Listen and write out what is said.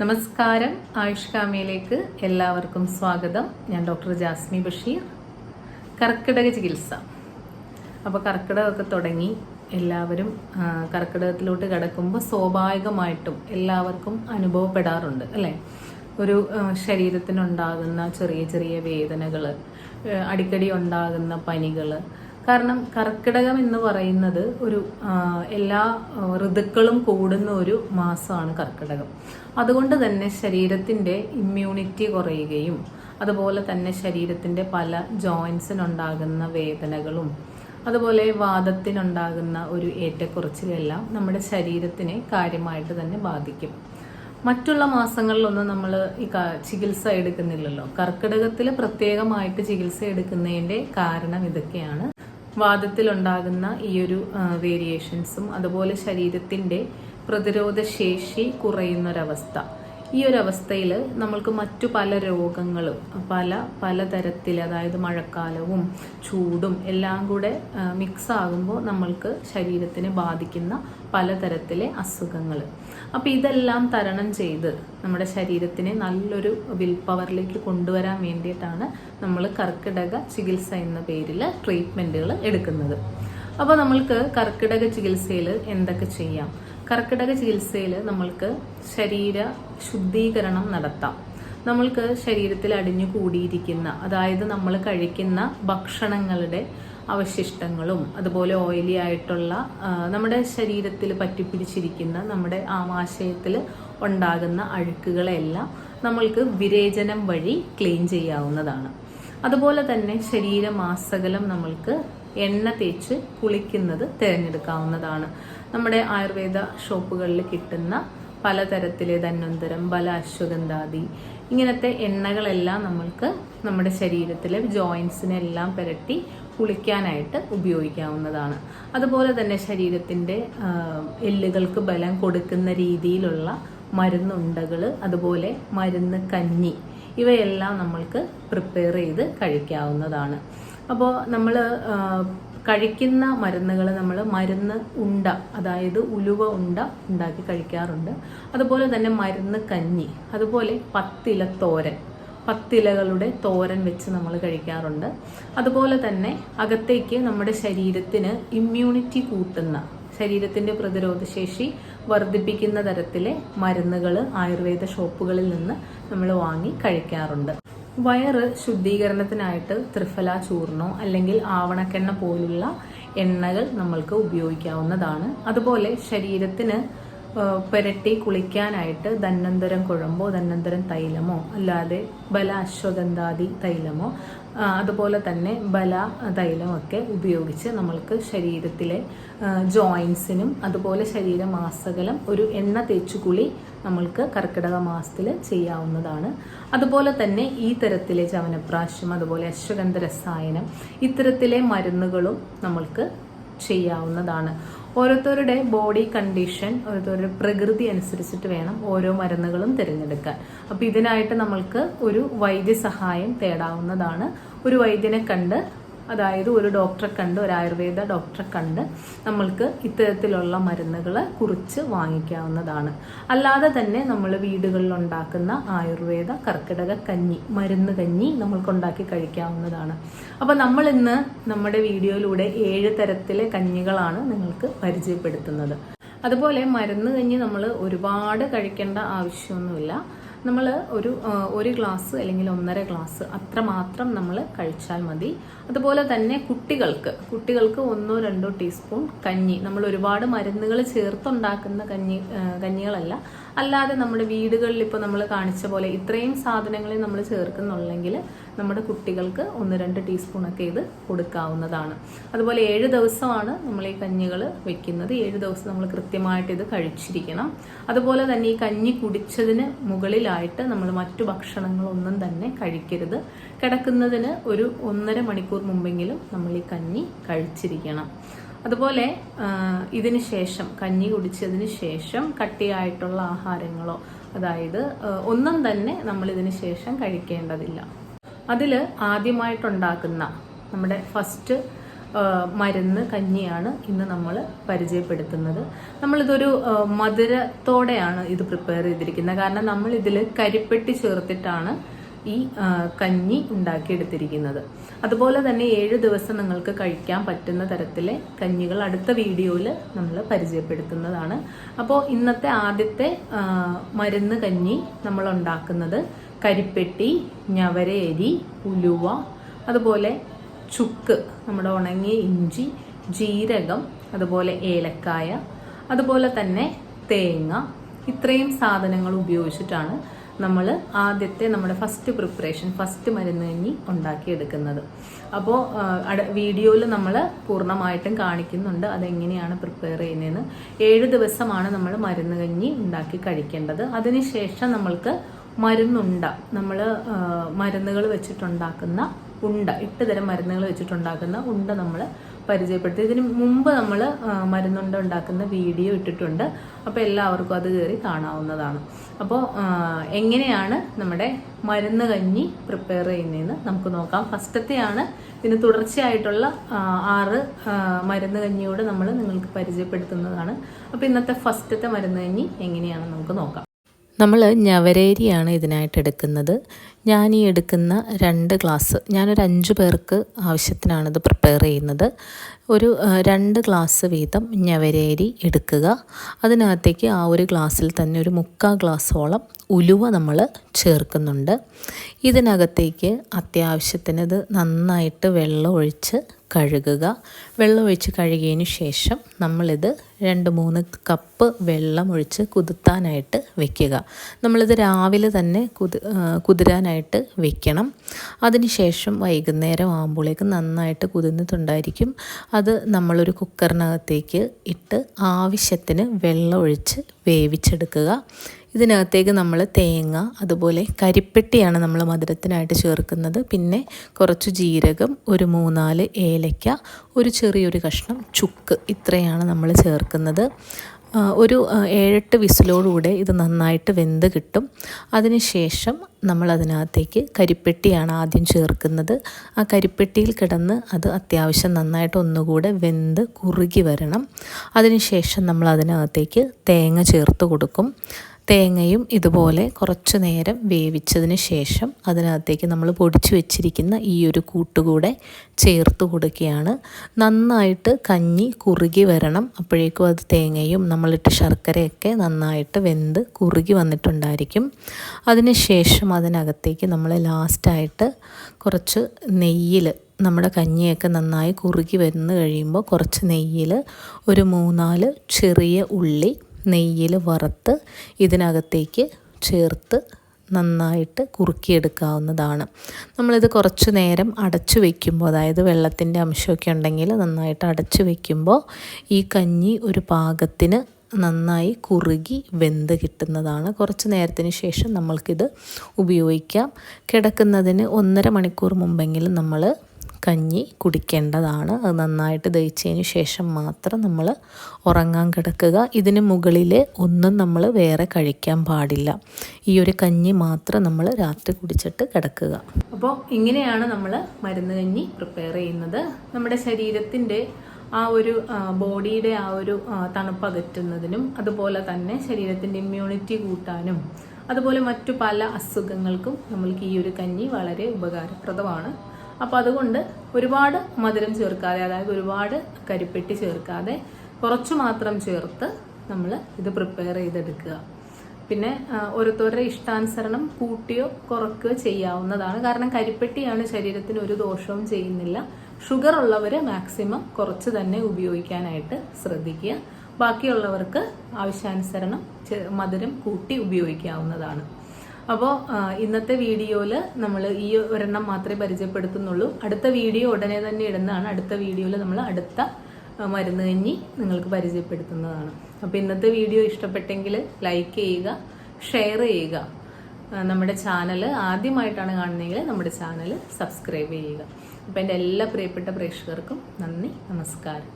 നമസ്കാരം. ആയുഷ് കാമയിലേക്ക് എല്ലാവർക്കും സ്വാഗതം. ഞാൻ ഡോക്ടർ ജാസ്മി ബഷീർ. കർക്കിടക ചികിത്സ. അപ്പോൾ കർക്കിടകമൊക്കെ തുടങ്ങി. എല്ലാവരും കർക്കിടകത്തിലോട്ട് കിടക്കുമ്പോൾ സ്വാഭാവികമായിട്ടും എല്ലാവർക്കും അനുഭവപ്പെടാറുണ്ട് അല്ലേ? ഒരു ശരീരത്തിനുണ്ടാകുന്ന ചെറിയ ചെറിയ വേദനകൾ അടിക്കടി ഉണ്ടാകുന്ന പനികൾ കാരണം കർക്കിടകം എന്ന് പറയുന്നത് ഒരു എല്ലാ ഋതുക്കളും കൂടുന്ന ഒരു മാസമാണ് കർക്കിടകം. അതുകൊണ്ട് തന്നെ ശരീരത്തിന്റെ ഇമ്മ്യൂണിറ്റി കുറയുകയും അതുപോലെ തന്നെ ശരീരത്തിന്റെ പല ജോയിൻസിനുണ്ടാകുന്ന വേദനകളും അതുപോലെ വാദത്തിനുണ്ടാകുന്ന ഒരു ഏറ്റക്കുറച്ചിലെല്ലാം നമ്മുടെ ശരീരത്തിനെ കാര്യമായിട്ട് തന്നെ ബാധിക്കും. മറ്റുള്ള മാസങ്ങളിലൊന്നും നമ്മൾ ഈ ചികിത്സ എടുക്കുന്നില്ലല്ലോ. കർക്കിടകത്തിൽ പ്രത്യേകമായിട്ട് ചികിത്സ എടുക്കുന്നതിന്റെ കാരണം ഇതൊക്കെയാണ്. വാദത്തിലുണ്ടാകുന്ന ഈ ഒരു വേരിയേഷൻസും അതുപോലെ ശരീരത്തിന്റെ പ്രതിരോധ ശേഷി കുറയുന്നൊരവസ്ഥ. ഈ ഒരു അവസ്ഥയിൽ നമ്മൾക്ക് മറ്റു പല രോഗങ്ങളും പല പലതരത്തിൽ അതായത് മഴക്കാലവും ചൂടും എല്ലാം കൂടെ മിക്സ് ആകുമ്പോൾ നമ്മൾക്ക് ശരീരത്തിനെ ബാധിക്കുന്ന പലതരത്തിലെ അസുഖങ്ങൾ. അപ്പോൾ ഇതെല്ലാം തരണം ചെയ്ത് നമ്മുടെ ശരീരത്തിനെ നല്ലൊരു വിൽ പവറിലേക്ക് കൊണ്ടുവരാൻ വേണ്ടിയിട്ടാണ് നമ്മൾ കർക്കിടക ചികിത്സ എന്ന പേരിൽ ട്രീറ്റ്മെന്റുകൾ എടുക്കുന്നത്. അപ്പോൾ നമ്മൾക്ക് കർക്കിടക ചികിത്സയിൽ എന്തൊക്കെ ചെയ്യാം? കർക്കിടക ചികിത്സയിൽ നമ്മൾക്ക് ശരീര ശുദ്ധീകരണം നടത്താം. നമ്മൾക്ക് ശരീരത്തിൽ അടിഞ്ഞു കൂടിയിരിക്കുന്ന അതായത് നമ്മൾ കഴിക്കുന്ന ഭക്ഷണങ്ങളുടെ അവശിഷ്ടങ്ങളും അതുപോലെ ഓയിലി ആയിട്ടുള്ള നമ്മുടെ ശരീരത്തിൽ പറ്റിപ്പിടിച്ചിരിക്കുന്ന നമ്മുടെ ആമാശയത്തിൽ ഉണ്ടാകുന്ന അഴുക്കുകളെല്ലാം നമ്മൾക്ക് വിരേചനം വഴി ക്ലീൻ ചെയ്യാവുന്നതാണ്. അതുപോലെ തന്നെ ശരീരമാസകലം നമ്മൾക്ക് എണ്ണ തേച്ച് കുളിക്കുന്നത് തിരഞ്ഞെടുക്കാവുന്നതാണ്. നമ്മുടെ ആയുർവേദ ഷോപ്പുകളിൽ കിട്ടുന്ന പലതരത്തിലെ ധന്വന്തരം ബല അശ്വഗന്ധാദി ഇങ്ങനത്തെ എണ്ണകളെല്ലാം നമ്മൾക്ക് നമ്മുടെ ശരീരത്തിലെ ജോയിൻസിനെല്ലാം പുരട്ടി കുളിക്കാനായിട്ട് ഉപയോഗിക്കാവുന്നതാണ്. അതുപോലെ തന്നെ ശരീരത്തിന്റെ എല്ലുകൾക്ക് ബലം കൊടുക്കുന്ന രീതിയിലുള്ള മരുന്നുണ്ടകൾ അതുപോലെ മരുന്ന് കഞ്ഞി ഇവയെല്ലാം നമ്മൾക്ക് പ്രിപ്പയർ ചെയ്ത് കഴിക്കാവുന്നതാണ്. അപ്പോൾ നമ്മൾ കഴിക്കുന്ന മരുന്നുകൾ നമ്മൾ മരുന്ന് ഉണ്ട അതായത് ഉലുവ ഉണ്ട ഉണ്ടാക്കി കഴിക്കാറുണ്ട്. അതുപോലെ തന്നെ മരുന്ന് കഞ്ഞി അതുപോലെ പത്തില തോരൻ പത്തിലകളുടെ തോരൻ വെച്ച് നമ്മൾ കഴിക്കാറുണ്ട്. അതുപോലെ തന്നെ അകത്തേക്ക് നമ്മുടെ ശരീരത്തിന് ഇമ്മ്യൂണിറ്റി കൂട്ടുന്ന ശരീരത്തിന്റെ പ്രതിരോധശേഷി വർദ്ധിപ്പിക്കുന്ന തരത്തിലെ മരുന്നുകൾ ആയുർവേദ ഷോപ്പുകളിൽ നിന്ന് നമ്മൾ വാങ്ങി കഴിക്കാറുണ്ട്. വയറ് ശുദ്ധീകരണത്തിനായിട്ട് ത്രിഫല ചൂർണോ അല്ലെങ്കിൽ ആവണക്കെണ്ണ പോലുള്ള എണ്ണകൾ നമ്മൾക്ക് ഉപയോഗിക്കാവുന്നതാണ്. അതുപോലെ ശരീരത്തിന് പുരട്ടി കുളിക്കാനായിട്ട് ധന്വന്തരം കുഴമ്പോ ധന്വന്തരം തൈലമോ അല്ലാതെ ബല അശ്വഗന്ധാദി തൈലമോ അതുപോലെ തന്നെ ബല തൈലമൊക്കെ ഉപയോഗിച്ച് നമ്മൾക്ക് ശരീരത്തിലെ ജോയിൻസിനും അതുപോലെ ശരീരമാസകലം ഒരു എണ്ണ തേച്ചു കുളി നമ്മൾക്ക് കർക്കിടക മാസത്തിൽ ചെയ്യാവുന്നതാണ്. അതുപോലെ തന്നെ ഈ തരത്തിലെ ചവനപ്രാശം അതുപോലെ അശ്വഗന്ധ രസായനം ഇത്തരത്തിലെ മരുന്നുകളും നമ്മൾക്ക് ചെയ്യാവുന്നതാണ്. ഓരോരുത്തരുടെ ബോഡി കണ്ടീഷൻ ഓരോരുത്തരുടെ പ്രകൃതി അനുസരിച്ചിട്ട് വേണം ഓരോ മരുന്നുകളും തിരഞ്ഞെടുക്കാൻ. അപ്പോൾ ഇതിനായിട്ട് നമ്മൾക്ക് ഒരു വൈദ്യസഹായം തേടാവുന്നതാണ്. ഒരു വൈദ്യനെ കണ്ട് അതായത് ഒരു ഡോക്ടറെ കണ്ട് ഒരു ആയുർവേദ ഡോക്ടറെ കണ്ട് നമ്മൾക്ക് ഇത്തരത്തിലുള്ള മരുന്നുകൾ കുറിച്ച് വാങ്ങിക്കാവുന്നതാണ്. അല്ലാതെ തന്നെ നമ്മൾ വീടുകളിൽ ഉണ്ടാക്കുന്ന ആയുർവേദ കർക്കിടക കഞ്ഞി മരുന്ന് കഞ്ഞി നമ്മൾക്ക് ഉണ്ടാക്കി കഴിക്കാവുന്നതാണ്. അപ്പോൾ നമ്മൾ ഇന്ന് നമ്മുടെ വീഡിയോയിലൂടെ ഏഴ് തരത്തിലെ കഞ്ഞികളാണ് നിങ്ങൾക്ക് പരിചയപ്പെടുത്തുന്നത്. അതുപോലെ മരുന്ന് കഞ്ഞി നമ്മൾ ഒരുപാട് കഴിക്കേണ്ട ആവശ്യമൊന്നുമില്ല. നമ്മൾ ഒരു ഒരു ഗ്ലാസ് അല്ലെങ്കിൽ ഒന്നര ഗ്ലാസ് അത്ര മാത്രം നമ്മൾ കഴിച്ചാൽ മതി. അതുപോലെ തന്നെ കുട്ടികൾക്ക് കുട്ടികൾക്ക് ഒന്നോ രണ്ടോ ടീസ്പൂൺ കഞ്ഞി. നമ്മൾ ഒരുപാട് മരുന്നുകൾ ചേർത്തുണ്ടാക്കുന്ന കഞ്ഞി കഞ്ഞികളല്ല. അല്ലാതെ നമ്മുടെ വീടുകളിൽ ഇപ്പോൾ നമ്മൾ കാണിച്ച പോലെ ഇത്രയും സാധനങ്ങൾ നമ്മൾ ചേർക്കുന്നുള്ളെങ്കിൽ നമ്മുടെ കുട്ടികൾക്ക് ഒന്ന് രണ്ട് ടീസ്പൂണൊക്കെ ഇത് കൊടുക്കാവുന്നതാണ്. അതുപോലെ ഏഴ് ദിവസമാണ് നമ്മൾ ഈ കഞ്ഞികൾ വെക്കുന്നത്. ഏഴ് ദിവസം നമ്മൾ കൃത്യമായിട്ട് ഇത് കഴിച്ചിരിക്കണം. അതുപോലെ തന്നെ ഈ കഞ്ഞി കുടിച്ചതിന് മുകളിലായിട്ട് നമ്മൾ മറ്റു ഭക്ഷണങ്ങളൊന്നും തന്നെ കഴിക്കരുത്. കിടക്കുന്നതിന് ഒരു ഒന്നര മണിക്കൂർ മുമ്പെങ്കിലും നമ്മൾ ഈ കഞ്ഞി കഴിച്ചിരിക്കണം. അതുപോലെ ഇതിന് ശേഷം കഞ്ഞി കുടിച്ചതിന് ശേഷം കട്ടിയായിട്ടുള്ള ആഹാരങ്ങളോ അതായത് ഒന്നും തന്നെ നമ്മൾ ഇതിന് ശേഷം കഴിക്കേണ്ടതില്ല. അതിൽ ആദ്യമായിട്ടുണ്ടാക്കുന്ന നമ്മുടെ ഫസ്റ്റ് മരുന്ന് കഞ്ഞിയാണ് ഇന്ന് നമ്മൾ പരിചയപ്പെടുത്തുന്നത്. നമ്മളിതൊരു മധുരത്തോടെയാണ് ഇത് പ്രിപ്പയർ ചെയ്തിരിക്കുന്നത്. കാരണം നമ്മൾ ഇതിൽ കരിപ്പെട്ടി ചേർത്തിട്ടാണ് ഈ കഞ്ഞി ഉണ്ടാക്കിയെടുത്തിരിക്കുന്നത്. അതുപോലെ തന്നെ ഏഴ് ദിവസം നിങ്ങൾക്ക് കഴിക്കാൻ പറ്റുന്ന തരത്തിലെ കഞ്ഞികൾ അടുത്ത വീഡിയോയിൽ നമ്മൾ പരിചയപ്പെടുത്തുന്നതാണ്. അപ്പോൾ ഇന്നത്തെ ആദ്യത്തെ മരുന്ന് കഞ്ഞി നമ്മൾ ഉണ്ടാക്കുന്നത് കരിപ്പെട്ടി ഞവരയരി ഉലുവ അതുപോലെ ചുക്ക് നമ്മുടെ ഉണങ്ങിയ ഇഞ്ചി ജീരകം അതുപോലെ ഏലക്കായ അതുപോലെ തന്നെ തേങ്ങ. ഇത്രയും സാധനങ്ങൾ ഉപയോഗിച്ചിട്ടാണ് നമ്മൾ ആദ്യത്തെ നമ്മുടെ ഫസ്റ്റ് പ്രിപ്പറേഷൻ ഫസ്റ്റ് മരുന്ന് കഞ്ഞി ഉണ്ടാക്കിയെടുക്കുന്നത്. അപ്പോൾ വീഡിയോയിൽ നമ്മൾ പൂർണമായിട്ടും കാണിക്കുന്നുണ്ട് അതെങ്ങനെയാണ് പ്രിപ്പയർ ചെയ്യുന്നതെന്ന്. ഏഴ് ദിവസമാണ് നമ്മൾ മരുന്ന് കഞ്ഞി ഉണ്ടാക്കി കഴിക്കേണ്ടത്. അതിനുശേഷം നമ്മൾക്ക് മരുന്നുണ്ട നമ്മൾ മരുന്നുകൾ വെച്ചിട്ടുണ്ടാക്കുന്ന ഉണ്ട എട്ട് തരം മരുന്നുകൾ വെച്ചിട്ടുണ്ടാക്കുന്ന ഉണ്ട നമ്മൾ പരിചയപ്പെടുത്തി. ഇതിന് മുമ്പ് നമ്മൾ മരുന്നുണ്ട ഉണ്ടാക്കുന്ന വീഡിയോ ഇട്ടിട്ടുണ്ട്. അപ്പോൾ എല്ലാവർക്കും അത് കയറി കാണാവുന്നതാണ്. അപ്പോൾ എങ്ങനെയാണ് നമ്മുടെ മരുന്ന് കഞ്ഞി പ്രിപ്പയർ ചെയ്യുന്നതെന്ന് നമുക്ക് നോക്കാം. ഫസ്റ്റത്തെയാണ് ഇതിന് തുടർച്ചയായിട്ടുള്ള ആറ് മരുന്ന് കഞ്ഞിയോട് നമ്മൾ നിങ്ങൾക്ക് പരിചയപ്പെടുത്തുന്നതാണ്. അപ്പോൾ ഇന്നത്തെ ഫസ്റ്റത്തെ മരുന്ന് കഞ്ഞി എങ്ങനെയാണെന്ന് നമുക്ക് നോക്കാം. നമ്മൾ ഞവരേരിയാണ് ഇതിനായിട്ട് എടുക്കുന്നത്. ഞാൻ ഈ എടുക്കുന്ന രണ്ട് ഗ്ലാസ് ഞാനൊരു അഞ്ച് പേർക്ക് ആവശ്യത്തിനാണ് ഇത് പ്രിപ്പയർ ചെയ്യുന്നത്. ഒരു രണ്ട് ഗ്ലാസ് വീതം ഞവരേരി എടുക്കുക. അതിനകത്തേക്ക് ആ ഒരു ഗ്ലാസ്സിൽ തന്നെ ഒരു മുക്കാൽ ഗ്ലാസ്സോളം ഉലുവ നമ്മൾ ചേർക്കുന്നുണ്ട്. ഇതിനകത്തേക്ക് അത്യാവശ്യത്തിന് ഇത് നന്നായിട്ട് വെള്ളം ഒഴിച്ച് കഴുകുക. വെള്ളമൊഴിച്ച് കഴുകിയതിന് ശേഷം നമ്മളിത് രണ്ട് മൂന്ന് കപ്പ് വെള്ളം ഒഴിച്ച് കുതിർത്താനായിട്ട് വെക്കുക. നമ്മളിത് രാവിലെ തന്നെ കുതി കുതിരാനായിട്ട് വെക്കണം. അതിനുശേഷം വൈകുന്നേരം ആകുമ്പോഴേക്ക് നന്നായിട്ട് കുതിർന്നിട്ടുണ്ടായിരിക്കും. അത് നമ്മളൊരു കുക്കറിനകത്തേക്ക് ഇട്ട് ആവശ്യത്തിന് വെള്ളം ഒഴിച്ച് വേവിച്ചെടുക്കുക. ഇതിനകത്തേക്ക് നമ്മൾ തേങ്ങ അതുപോലെ കരിപ്പെട്ടിയാണ് നമ്മൾ മധുരത്തിനായിട്ട് ചേർക്കുന്നത്. പിന്നെ കുറച്ച് ജീരകം ഒരു മൂന്നാൽ ഏലയ്ക്ക ഒരു ചെറിയൊരു കഷ്ണം ചുക്ക് ഇത്രയാണ് നമ്മൾ ചേർക്കുന്നത്. ഒരു ഏഴെട്ട് വിസിലോടുകൂടെ ഇത് നന്നായിട്ട് വെന്ത് കിട്ടും. അതിനുശേഷം നമ്മൾ അതിനകത്തേക്ക് കരിപ്പെട്ടിയാണ് ആദ്യം ചേർക്കുന്നത്. ആ കരിപ്പെട്ടിയിൽ കിടന്ന് അത് അത്യാവശ്യം നന്നായിട്ട് ഒന്നുകൂടെ വെന്ത് കുറുകി വരണം. അതിനുശേഷം നമ്മൾ അതിനകത്തേക്ക് തേങ്ങ ചേർത്ത് കൊടുക്കും. തേങ്ങയും ഇതുപോലെ കുറച്ച് നേരം വേവിച്ചതിന് ശേഷം അതിനകത്തേക്ക് നമ്മൾ പൊടിച്ചു വെച്ചിരിക്കുന്ന ഈ ഒരു കൂട്ടുകൂടെ ചേർത്ത് കൊടുക്കുകയാണ്. നന്നായിട്ട് കഞ്ഞി കുറുകി വരണം. അപ്പോഴേക്കും അത് തേങ്ങയും നമ്മളിട്ട് ശർക്കരയൊക്കെ നന്നായിട്ട് വെന്ത് കുറുകി വന്നിട്ടുണ്ടായിരിക്കും. അതിനുശേഷം അതിനകത്തേക്ക് നമ്മൾ ലാസ്റ്റായിട്ട് കുറച്ച് നെയ്യിൽ നമ്മുടെ കഞ്ഞിയൊക്കെ നന്നായി കുറുകി വന്ന് കഴിയുമ്പോൾ കുറച്ച് നെയ്യിൽ ഒരു മൂന്നാൽ ചെറിയ ഉള്ളി നെയ്യിൽ വറുത്ത് ഇതിനകത്തേക്ക് ചേർത്ത് നന്നായിട്ട് കുറുക്കിയെടുക്കാവുന്നതാണ്. നമ്മളിത് കുറച്ച് നേരം അടച്ചു വയ്ക്കുമ്പോൾ അതായത് വെള്ളത്തിന്റെ അംശമൊക്കെ ഉണ്ടെങ്കിൽ നന്നായിട്ട് അടച്ചു വയ്ക്കുമ്പോൾ ഈ കഞ്ഞി ഒരു പാകത്തിന് നന്നായി കുറുകി വെന്ത് കിട്ടുന്നതാണ്. കുറച്ച് നേരത്തിന് ശേഷം നമ്മൾക്കിത് ഉപയോഗിക്കാം. കിടക്കുന്നതിന് ഒന്നര മണിക്കൂർ മുമ്പെങ്കിലും നമ്മൾ കഞ്ഞി കുടിക്കേണ്ടതാണ്. അത് നന്നായിട്ട് ദഹിച്ചതിന് ശേഷം മാത്രം നമ്മൾ ഉറങ്ങാൻ കിടക്കുക. ഇതിന് മുകളിൽ ഒന്നും നമ്മൾ വേറെ കഴിക്കാൻ പാടില്ല. ഈ ഒരു കഞ്ഞി മാത്രം നമ്മൾ രാത്രി കുടിച്ചിട്ട് കിടക്കുക. അപ്പോൾ ഇങ്ങനെയാണ് നമ്മൾ മരുന്ന് കഞ്ഞി പ്രിപ്പയർ ചെയ്യുന്നത്. നമ്മുടെ ശരീരത്തിന്റെ ആ ഒരു ബോഡിയുടെ ആ ഒരു തണുപ്പകറ്റുന്നതിനും അതുപോലെ തന്നെ ശരീരത്തിന്റെ ഇമ്മ്യൂണിറ്റി കൂട്ടാനും അതുപോലെ മറ്റു പല അസുഖങ്ങൾക്കും നമ്മൾക്ക് ഈ ഒരു കഞ്ഞി വളരെ ഉപകാരപ്രദമാണ്. അപ്പോൾ അതുകൊണ്ട് ഒരുപാട് മധുരം ചേർക്കാതെ അതായത് ഒരുപാട് കരിപ്പെട്ടി ചേർക്കാതെ കുറച്ച് മാത്രം ചേർത്ത് നമ്മൾ ഇത് പ്രിപ്പയർ ചെയ്തെടുക്കുക. പിന്നെ ഓരോരുത്തരുടെ ഇഷ്ടാനുസരണം കൂട്ടിയോ കുറയ്ക്കുകയോ ചെയ്യാവുന്നതാണ്. കാരണം കരിപ്പെട്ടിയാണ് ശരീരത്തിന് ഒരു ദോഷവും ചെയ്യുന്നില്ല. ഷുഗർ ഉള്ളവർ മാക്സിമം കുറച്ച് തന്നെ ഉപയോഗിക്കാനായിട്ട് ശ്രദ്ധിക്കുക. ബാക്കിയുള്ളവർക്ക് ആവശ്യാനുസരണം മധുരം കൂട്ടി ഉപയോഗിക്കാവുന്നതാണ്. അപ്പോൾ ഇന്നത്തെ വീഡിയോയിൽ നമ്മൾ ഈ ഒരെണ്ണം മാത്രമേ പരിചയപ്പെടുത്തുന്നുള്ളൂ. അടുത്ത വീഡിയോ ഉടനെ തന്നെ ഇടുന്നതാണ്. അടുത്ത വീഡിയോയിൽ നമ്മൾ അടുത്ത മരുന്ന് കഞ്ഞി നിങ്ങൾക്ക് പരിചയപ്പെടുത്തുന്നതാണ്. അപ്പോൾ ഇന്നത്തെ വീഡിയോ ഇഷ്ടപ്പെട്ടെങ്കിൽ ലൈക്ക് ചെയ്യുക ഷെയർ ചെയ്യുക. നമ്മുടെ ചാനൽ ആദ്യമായിട്ടാണ് കാണുന്നതെങ്കിൽ നമ്മുടെ ചാനൽ സബ്സ്ക്രൈബ് ചെയ്യുക. അപ്പോൾ എന്റെ എല്ലാ പ്രിയപ്പെട്ട പ്രേക്ഷകർക്കും നന്ദി നമസ്കാരം.